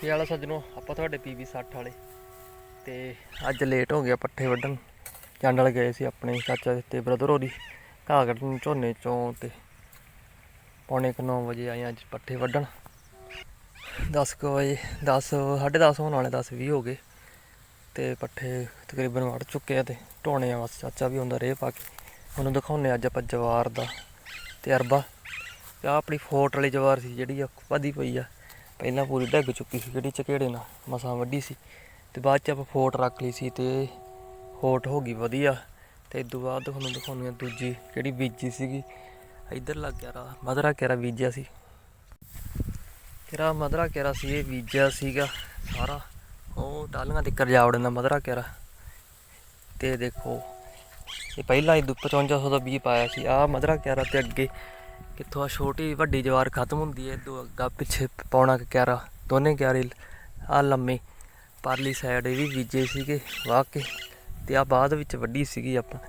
ਕੀ ਵਾਲਾ ਸੱਜਣੋ? ਆਪਾਂ ਤੁਹਾਡੇ ਪੀਵੀ 60 ਵਾਲੇ। ਤੇ ਅੱਜ ਲੇਟ ਹੋ ਗਿਆ ਪੱਠੇ ਵੱਢਣ। ਚੰਡਲ ਗਏ ਸੀ ਆਪਣੇ ਚਾਚਾ ਤੇ ਬ੍ਰਦਰ ਹੋਰੀ ਘਾਹ ਕੱਢਣ ਝੋਨੇ ਚੋਂ ਤੇ ਪੌਣੇ ਕੁ 9 ਵਜੇ ਆਏ ਅੱਜ ਪੱਠੇ ਵੱਢਣ। 10 ਕੁ ਵਜੇ 10 10:30 ਹੋਣ ਵਾਲੇ 10 20 ਹੋ ਗਏ। ਤੇ ਪੱਠੇ ਤਕਰੀਬਨ ਵੱਢ ਚੁੱਕੇ ਆ ਤੇ ਢੋਣੇ ਆ ਬਸ, ਚਾਚਾ ਵੀ ਹੁੰਦਾ ਰੇਹ ਪਾ ਕੇ। ਉਹਨੂੰ ਦਿਖਾਉਨੇ ਅੱਜ ਆਪਾਂ ਜਵਾਰ ਦਾ ਤਜਰਬਾ। ਅਰਬਾ ਆਹ ਆਪਣੀ ਫੋਟ ਵਾਲੀ ਜਵਾਰ ਸੀ ਜਿਹੜੀ ਆ, ਵਧੀ ਪਈ ਆ। ਪਹਿਲਾਂ ਪੂਰੀ ਡੱਗ ਚੁੱਕੀ ਸੀ ਕਿਹੜੀ ਚਕੇੜੇ ਨਾਲ, ਮਸਾਂ ਵੱਢੀ ਸੀ। ਤੇ ਬਾਅਦ ਚ ਆਪਾਂ ਫੋਟ ਰੱਖ ਲਈ ਸੀ ਤੇ ਫੋਟ ਹੋ ਗਈ ਵਧੀਆ। ਤੇ ਇਦੋਂ ਬਾਅਦ ਤੁਹਾਨੂੰ ਦਿਖਾਉਣੀ ਆ ਦੂਜੀ ਕਿਹੜੀ ਬੀਜੀ ਸੀਗੀ। ਇੱਧਰ ਲੱਗ ਗਿਆ ਰਾ ਮਦਰਾ ਕੇਰਾ ਬੀਜਿਆ ਸੀ। ਤੇਰਾ ਮਦਰਾ ਕੇਰਾ ਸੀ, ਇਹ ਬੀਜਿਆ ਸੀਗਾ ਸਾਰਾ। ਉਹ ਟਾਲੀਆਂ ਤੇ ਕਰ ਜਾ ਮਦਰਾ ਕੇਰਾ ਤੇ ਦੇਖੋ, ਇਹ ਪਹਿਲਾਂ ਹੀ 5500 ਦਾ ਬੀਜ ਪਾਇਆ ਸੀ ਆ ਮਦਰਾ ਕੇਰਾ ਤੇ ਅੱਗੇ ਕਿੱਥੋਂ ਆ? ਛੋਟੀ ਵੱਡੀ ਜਵਾਰ ਖਤਮ ਹੁੰਦੀ ਹੈ ਦੋ ਅੱਗਾ ਪਿੱਛੇ ਪੌਣਾ ਕਿਆਰਾ, ਦੋਨੇ ਕਿਆਰੇ ਆ ਲੰਮੇ। ਪਰਲੀ ਸਾਈਡ ਇਹ ਵੀ ਬੀਜੇ ਸੀਗੇ, ਵਾਹ ਕੇ। ਤੇ ਆ ਬਾਅਦ ਵਿੱਚ ਵੱਡੀ ਸੀਗੀ ਆਪਾਂ।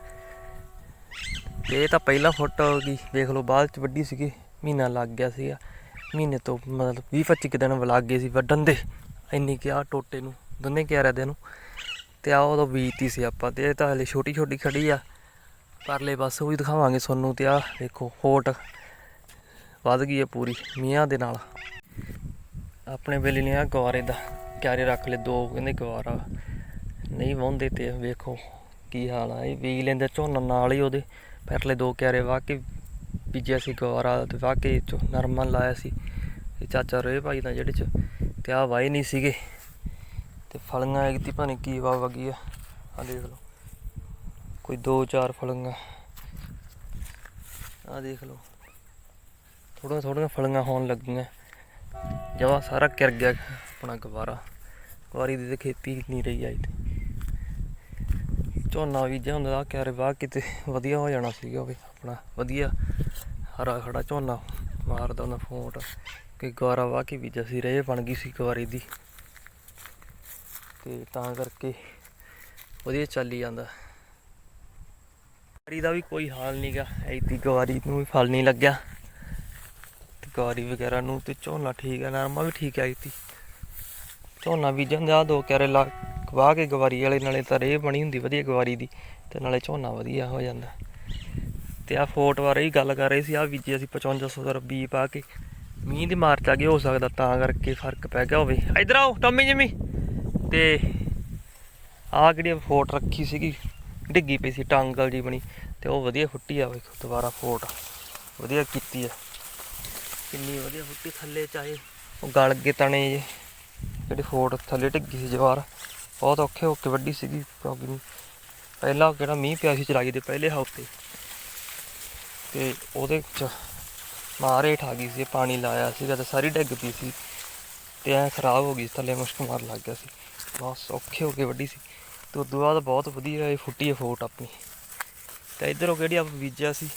ਤੇ ਇਹ ਤਾਂ ਪਹਿਲਾਂ ਫੁੱਟ ਹੋ ਗਈ। ਦੇਖ ਲਓ, ਬਾਅਦ ਚ ਵੱਡੀ ਸੀਗੀ। ਮਹੀਨਾ ਲੱਗ ਗਿਆ ਸੀਗਾ। ਮਹੀਨੇ ਤੋਂ ਮਤਲਬ 20 25 ਕੁ ਦਿਨ ਲੱਗ ਗਏ ਸੀ ਵੱਢਣ ਦੇ। ਇੰਨੀ ਕਿ ਆ ਟੋਟੇ ਨੂੰ, ਦੋਨੇ ਕਿਆਰਿਆਂ ਦੇ ਨੂੰ। ਤੇ ਆ ਉਦੋਂ ਬੀਜਤੀ ਸੀ ਆਪਾਂ ਤੇ ਇਹ ਤਾਂ ਹਲੇ ਛੋਟੀ ਛੋਟੀ ਖੜੀ ਆ। ਪਰਲੇ ਬਸ ਉਹ ਵੀ ਦਿਖਾਵਾਂਗੇ ਤੁਹਾਨੂੰ ਤੇ ਆ ਦੇਖੋ, ਹੋਟ। ਵੱਧ ਗਈ ਹੈ ਪੂਰੀ ਮੀਆਂ ਦੇ ਨਾਲ। ਆਪਣੇ ਵੇਲੇ ਲਿਆ ਗਵਾਰੇ ਦਾ ਕਿਆਰੇ ਰੱਖ ਲਏ, ਦੋ ਕਹਿੰਦੇ ਗਵਾਰਾ ਨਹੀਂ ਵਾਹੁੰਦੇ ਤੇ ਵੇਖੋ ਕੀ ਹਾਲ ਆ। ਇਹ ਬੀਜ ਲੈਂਦੇ ਝੋਨਾ ਨਾਲ ਹੀ ਉਹਦੇ ਪਰਲੇ ਦੋ ਕਿਆਰੇ ਵਾਹ ਕੇ ਬੀਜਿਆ ਸੀ ਗਵਾਰਾ ਤੇ ਵਾਹ ਕੇ ਚ ਨਰਮਨ ਲਾਇਆ ਸੀ। ਇਹ ਚਾਚਾ ਰੋਏ ਭਾਈ ਦਾ ਜਿਹੜੇ ਚ ਤੇ ਆ ਵਾਏ ਨਹੀਂ ਸੀਗੇ। ਤੇ ਫਲੀਆਂ ਇੱਕ ਤੀ ਭਾਣੇ ਕੀ ਵਾ ਵਗੀ ਆ। ਆ ਦੇਖ ਲਓ, ਕੋਈ ਦੋ ਚਾਰ ਫਲੀਆਂ। ਆ ਦੇਖ ਲਓ। ਥੋੜੀਆਂ ਥੋੜੀਆਂ ਫਲੀਆਂ ਹੋਣ ਲੱਗੀਆਂ। ਜਵਾ ਸਾਰਾ ਕਿਰ ਗਿਆ ਆਪਣਾ ਗਵਾਰਾ ਗਵਾਰੀ ਦੀ ਤੇ ਖੇਤੀ ਨਹੀਂ ਰਹੀ ਆਈ ਤੇ। ਝੋਨਾ ਬੀਜਿਆ ਹੁੰਦਾ ਕਿਆਰੇ ਵਾਹ ਕਿਤੇ ਵਧੀਆ ਹੋ ਜਾਣਾ ਸੀਗਾ ਵੀ ਆਪਣਾ। ਵਧੀਆ ਹਰਾ ਖੜਾ ਝੋਨਾ ਮਾਰਦਾ ਉਹਨਾਂ ਫੋਟ। ਕਿ ਗਵਾਰਾ ਵਾਹ ਕੇ ਬੀਜਾ ਸੀ, ਰਹੇ ਬਣ ਗਈ ਸੀ ਗਵਾਰੀ ਦੀ। ਤੇ ਤਾਂ ਕਰਕੇ ਵਧੀਆ ਚੱਲੀ ਜਾਂਦਾ। ਗਵਾਰੀ ਦਾ ਵੀ ਕੋਈ ਹਾਲ ਨਹੀਂਗਾ ਐਤੀ ਗਵਾਰੀ ਨੂੰ ਵੀ ਫਲ ਨਹੀਂ ਲੱਗਿਆ। ਤੇ ਗਵਾਰੀ ਵਗੈਰਾ ਨੂੰ ਤੇ ਝੋਨਾ ਠੀਕ ਹੈ ਨਰਮਾ ਵੀ ਠੀਕ ਹੈ ਐਤੀ ਝੋਨਾ ਬੀਜਣ ਦਾ ਆ ਦੋ ਕਿਆਰੇ ਲਾ ਵਾਹ ਕੇ ਗਵਾਰੀ ਵਾਲੇ, ਨਾਲੇ ਤਾਂ ਰੇਹ ਬਣੀ ਹੁੰਦੀ ਵਧੀਆ ਗਵਾਰੀ ਦੀ, ਤੇ ਨਾਲੇ ਝੋਨਾ ਵਧੀਆ ਹੋ ਜਾਂਦਾ। ਤੇ ਆ ਫੋਟ ਬਾਰੇ ਹੀ ਗੱਲ ਕਰ ਰਹੇ ਸੀ ਆ ਬੀਜੇ ਅਸੀਂ 5500 ਦਾ ਬੀ ਪਾ ਕੇ। ਮੀਂਹ ਦੀ ਮਾਰ ਚ ਆ ਗਏ ਹੋ ਸਕਦਾ ਤਾਂ ਕਰਕੇ ਫ਼ਰਕ ਪੈ ਗਿਆ ਹੋਵੇ। ਇਧਰ ਆਓ, ਟੰਮੀ ਜਿਮੀ। ਤੇ ਆ ਜਿਹੜੀ ਫੋਟ ਰੱਖੀ ਸੀਗੀ, ਡਿੱਗੀ ਪਈ ਸੀ, ਟਾਂਗਲ ਜੀ ਬਣੀ, ਤੇ ਉਹ ਵਧੀਆ ਫੁੱਟੀ ਆ ਵੇਖੋ, ਦੁਬਾਰਾ ਫੋਟ। ਵਧੀਆ ਕੀਤੀ ਆ। ਕਿੰਨੀ ਵਧੀਆ ਫੁੱਟੀ ਥੱਲੇ ਚਾਹੇ ਉਹ ਗਲ ਗਏ ਤਣੇ ਜੇ। ਜਿਹੜੀ ਫੋਟ ਥੱਲੇ ਡਿੱਗੀ ਸੀ ਜਵਾਰ। ਬਹੁਤ ਔਖੇ ਹੋ ਕੇ ਵੱਡੀ ਸੀਗੀ ਕਿਉਂਕਿ ਪਹਿਲਾਂ ਕਿਹੜਾ ਮੀਂਹ ਪਿਆ ਸੀ ਚਲਾਈ ਦੇ ਪਹਿਲੇ ਹਫ਼ਤੇ। ਤੇ ਉਹਦੇ ਚ ਮਾਰ ਹੇਠ ਆ ਗਈ ਸੀ ਪਾਣੀ ਲਾਇਆ ਸੀਗਾ ਤੇ ਸਾਰੀ ਡਿੱਗ ਪਈ ਸੀ। ਤੇ ਐ ਖਰਾਬ ਹੋ ਗਈ ਸੀ, ਥੱਲੇ ਮੁਸ਼ਕ ਮਾਰ ਲੱਗ ਗਿਆ ਸੀ। ਬਹੁਤ ਔਖੇ ਹੋ ਕੇ ਵੱਡੀ ਸੀ। ਤੇ ਉਦੋਂ ਬਾਅਦ ਬਹੁਤ ਵਧੀਆ ਇਹ ਫੁੱਟੀ ਹੈ ਫੋਟ ਆਪਣੀ। ਤੇ ਇਧਰੋਂ ਕਿਹੜੀ ਆਪ ਬੀਜਿਆ ਸੀ?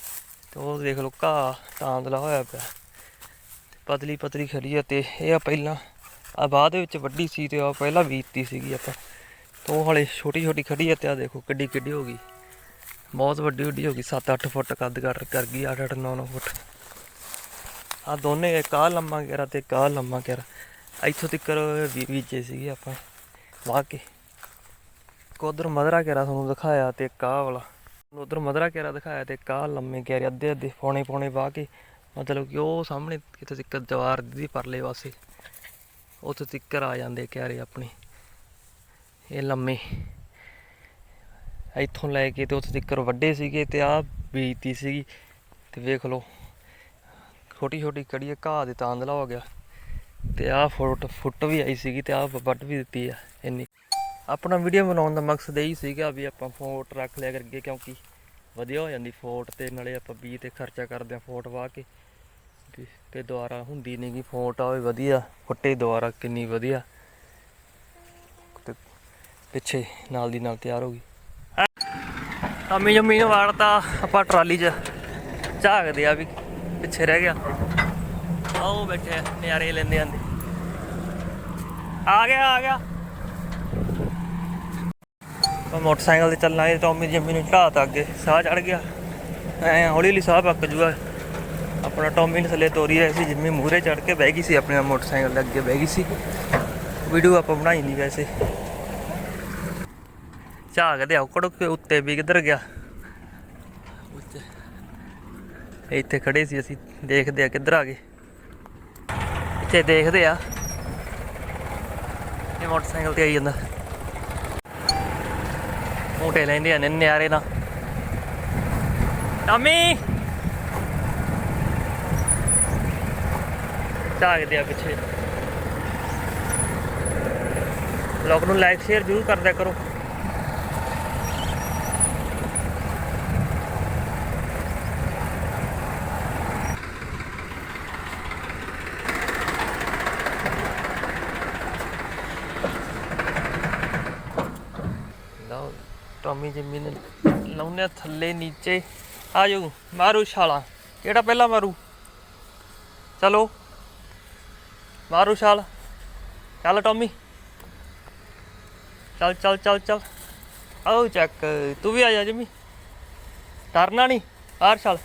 ਤੇ ਉਹ ਦੇਖ ਲਓ ਘਾਹ ਤਾਂਦਲਾ ਹੋਇਆ ਪਿਆ। ਪਤਲੀ ਪਤਲੀ ਖੜੀ ਆ ਤੇ ਇਹ ਆ ਪਹਿਲਾਂ, ਆ ਬਾਅਦ ਦੇ ਵਿੱਚ ਵੱਡੀ ਸੀ ਤੇ ਆ ਪਹਿਲਾਂ ਬੀਜਤੀ ਸੀਗੀ ਆਪਾਂ। ਤੇ ਉਹ ਹਲੇ ਛੋਟੀ ਛੋਟੀ ਖੜੀ ਆ ਤੇ ਆ ਦੇਖੋ ਕਿੱਡੀ ਕਿੱਡੀ ਹੋ ਗਈ। ਬਹੁਤ ਵੱਡੀ ਵੱਡੀ ਹੋ ਗਈ 7-8 ਫੁੱਟ ਕੱਦ ਕਰ ਕਰ ਗਈ 8-8 9-9 ਫੁੱਟ। ਆ ਦੋਨੇ ਇੱਕ ਆਹ ਲੰਮਾ ਕੇਰਾ ਤੇ ਇੱਕ ਆਹ ਲੰਮਾ ਕੇਰਾ। ਇੱਥੋਂ ਤੱਕ ਬੀਜੇ ਸੀਗੇ ਆਪਾਂ। ਵਾਹ ਕੇ। ਉਧਰ ਮਦਰਾ ਘੇਰਾ ਤੁਹਾਨੂੰ ਦਿਖਾਇਆ ਤੇ ਇੱਕ ਆਹ ਵਾਲਾ। ਉਧਰ ਮਦਰਾ ਘੇਰਾ ਦਿਖਾਇਆ ਤੇ ਇੱਕ ਆਹ ਲੰਮੇ ਕੇਰੇ, ਅੱਧੇ ਅੱਧੇ, ਪੌਣੇ ਪੌਣੇ ਵਾਹ ਕੇ। ਮਤਲਬ ਕਿ ਉਹ ਸਾਹਮਣੇ ਕਿਤੇ ਤੱਕ ਦੀਵਾਰ ਦੀ ਪਰਲੇ ਪਾਸੇ, ਉੱਥੇ ਤੱਕ ਆ ਜਾਂਦੇ ਕਿਆਰੇ ਆਪਣੇ। ਇਹ ਲੰਮੇ। ਇੱਥੋਂ ਲੈ ਕੇ ਤੇ ਉੱਥੇ ਤੱਕ ਵੱਡੇ ਸੀਗੇ ਤੇ ਆਹ ਬੀਜਤੀ ਸੀਗੀ। ਤੇ ਵੇਖ ਲਓ ਛੋਟੀ ਛੋਟੀ ਕੜੀ ਘਾਹ ਦੇ ਤਾਂਦਲਾ ਹੋ ਗਿਆ। ਤੇ ਆਹ ਫੁੱਟ ਫੁੱਟ ਵੀ ਆਈ ਸੀਗੀ ਤੇ ਆਹ ਵੱਟ ਵੀ ਦਿੱਤੀ ਆ ਇੰਨੀ। ਆਪਣਾ ਵੀਡੀਓ ਬਣਾਉਣ ਦਾ ਮਕਸਦ ਇਹੀ ਸੀਗਾ ਵੀ ਆਪਾਂ ਫੋਟ ਰੱਖ ਲਿਆ ਕਰਕੇ ਕਿਉਂਕਿ ਵਧੀਆ ਹੋ ਜਾਂਦੀ ਫੋਟ ਤੇ ਨਾਲੇ ਆਪਾਂ ਬੀ ਤੇ ਖਰਚਾ ਕਰਦੇ ਆ ਫੋਟ ਵਾਹ ਕੇ। ਤੇ- ਦੁਆਰਾ ਹੁੰਦੀ ਨਹੀਂਗੀ ਫੋਟ ਆਵੇ ਵਧੀਆ। ਫੁੱਟੇ ਦੁਆਰਾ ਕਿੰਨੀ ਵਧੀਆ। ਤੇ ਪਿੱਛੇ ਨਾਲ ਦੀ ਨਾਲ ਤਿਆਰ ਹੋ ਗਈ। ਅਮੀ ਜੰਮੀ ਨੂੰ ਵਾੜਤਾ, ਆਪਾਂ ਟਰਾਲੀ 'ਚ ਝਾਕਦੇ ਆ ਵੀ ਪਿੱਛੇ ਰਹਿ ਗਿਆ। ਆਓ ਬੈਠੇ ਨਜ਼ਾਰੇ ਲੈਂਦੇ ਆਂਦੇ। ਆ ਗਿਆ ਆ ਗਿਆ। ਆਪਾਂ ਮੋਟਰਸਾਈਕਲ ਤੇ ਚੱਲਣਾ ਇਹ ਟੌਮੀ ਜੰਮੀ ਨੂੰ ਢਾਤਾ ਅੱਗੇ, ਸਾਹ ਚੜ ਗਿਆ। ਐ ਹੌਲੀ ਹੌਲੀ ਸਾਹ ਪੱਕ ਜੂਗਾ। ਆਪਣਾ ਟੌਮੀ ਨੇ ਥੱਲੇ ਤੋਰੀ ਆਈ ਸੀ ਜਿੰਮੀ ਮੂਹਰੇ ਚੜ ਕੇ ਬਹਿ ਗਈ ਸੀ ਆਪਣੇ ਮੋਟਰਸਾਈਕਲ ਦੇ ਅੱਗੇ ਬਹਿ ਗਈ ਸੀ। ਵੀਡੀਓ ਆਪਾਂ ਬਣਾਈ ਨਹੀਂ ਵੈਸੇ। ਝਾਕਦੇ ਆ ਉਕੜ ਉੱਤੇ ਵੀ ਕਿੱਧਰ ਗਿਆ। ਇੱਥੇ ਖੜੇ ਸੀ ਅਸੀਂ, ਦੇਖਦੇ ਆ ਕਿੱਧਰ ਆ ਗਏ। ਇੱਥੇ ਦੇਖਦੇ ਆ। ਇਹ ਮੋਟਰਸਾਈਕਲ ਤੇ ਆਈ ਜਾਂਦਾ। ਮੋਟੇ ਲੈਂਦੇ ਆ ਨਿਆਰੇ ਦਾ ਟਾਮੀ ਝਾਕਦੇ ਆ ਪਿੱਛੇ। ਲੋਕ ਨੂੰ ਲਾਈਕ ਸ਼ੇਅਰ ਜ਼ਰੂਰ ਕਰਦਿਆ ਕਰੋ ਲਓ ਟੌਮੀ ਜਿੰਮੀ ਲਾਉਨੇ ਥੱਲੇ ਨੀਚੇ। ਆ ਜਾਊ ਮਾਰੂ ਛਾਲਾ। ਕਿਹੜਾ ਪਹਿਲਾਂ ਮਾਰੂ? ਚਲੋ। ਮਾਰੂ ਛਾਲ। ਚੱਲ ਟੌਮੀ। ਚੱਲ ਚੱਲ ਚੱਲ ਚੱਲ। ਆਓ ਚੱਕ। ਤੂੰ ਵੀ ਆ ਜਾ, ਜਿੰਮੀ। ਡਰਨਾ ਨਹੀਂ। ਆਰ ਛਾਲ।